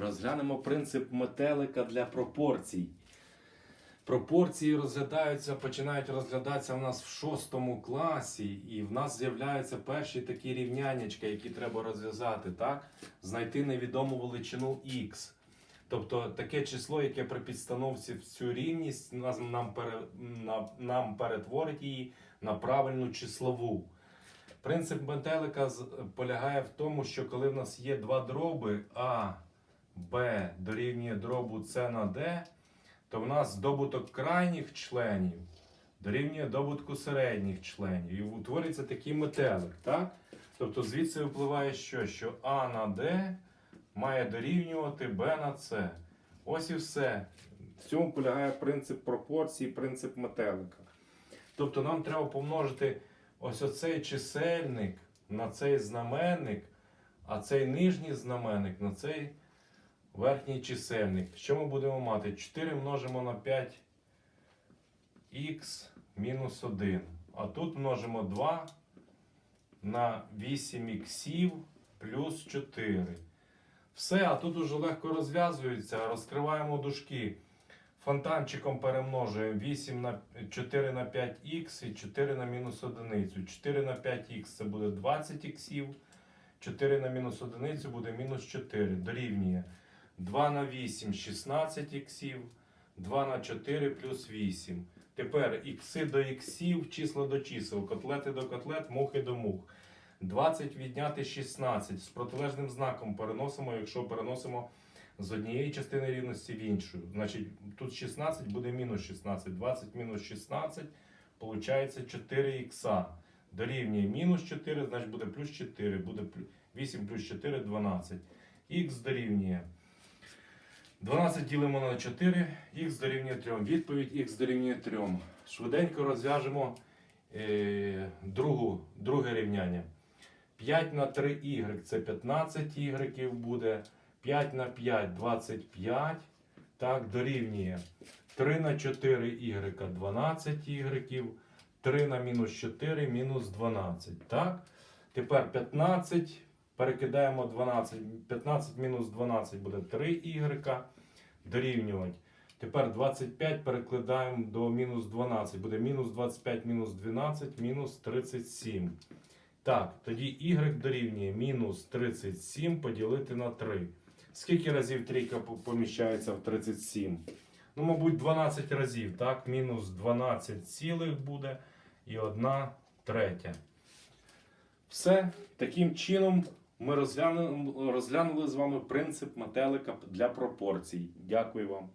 Розглянемо принцип метелика для пропорцій. Пропорції розглядаються, починають розглядатися в нас в шостому класі, і в нас з'являються перші такі рівняннячка, які треба розв'язати, так? Знайти невідому величину х. Тобто таке число, яке при підстановці в цю рівність нам, нам перетворить її на правильну числову. Принцип метелика полягає в тому, що коли в нас є два дроби А, Б дорівнює дробу С на Д, то в нас добуток крайніх членів дорівнює добутку середніх членів. І утворюється такий метелик. Так? Тобто звідси випливає що? Що А на Д має дорівнювати Б на С. Ось і все. В цьому полягає принцип пропорції, принцип метелика. Тобто нам треба помножити ось оцей чисельник на цей знаменник, а цей нижній знаменник на цей верхній чисельник. Що ми будемо мати? 4 множимо на 5х мінус 1. А тут множимо 2 на 8х плюс 4. Все, а тут уже легко розв'язується. Розкриваємо дужки. Фонтанчиком перемножуємо 8 на 4 на 5х і 4 на мінус 1. 4 на 5х це буде 20 х. 4 на мінус 1 буде мінус 4. Дорівнює 2 на 8 16 іксів, 2 на 4 плюс 8. Тепер ікси до іксів, числа до чисел, котлети до котлет, мухи до мух. 20 відняти 16. З протилежним знаком переносимо, якщо переносимо з однієї частини рівності в іншу. Значить, тут 16 буде мінус 16. 20 мінус 16, виходить 4 ікса. Дорівнює мінус 4, значить буде плюс 4. Буде 8 плюс 4 12. Х дорівнює 12 ділимо на 4, х дорівнює 3. Відповідь х дорівнює 3. Швиденько розв'яжемо е, другу, друге рівняння. 5 на 3 y це 15 y буде. 5 на 5 25. Так, дорівнює 3 на 4 y 12 y. 3 на мінус 4 мінус 12. Так? Тепер 15. Перекидаємо 12. 15 мінус 12 буде 3 y. Дорівнювати. Тепер 25 перекладаємо до мінус 12. Буде мінус 25 мінус 12 мінус 37. Так, тоді y дорівнює мінус 37 поділити на 3. Скільки разів трійка поміщається в 37? Ну, мабуть, 12 разів, так? Мінус 12 цілих буде і 1 третя. Все. Таким чином ми розглянули, розглянули з вами принцип метелика для пропорцій. Дякую вам.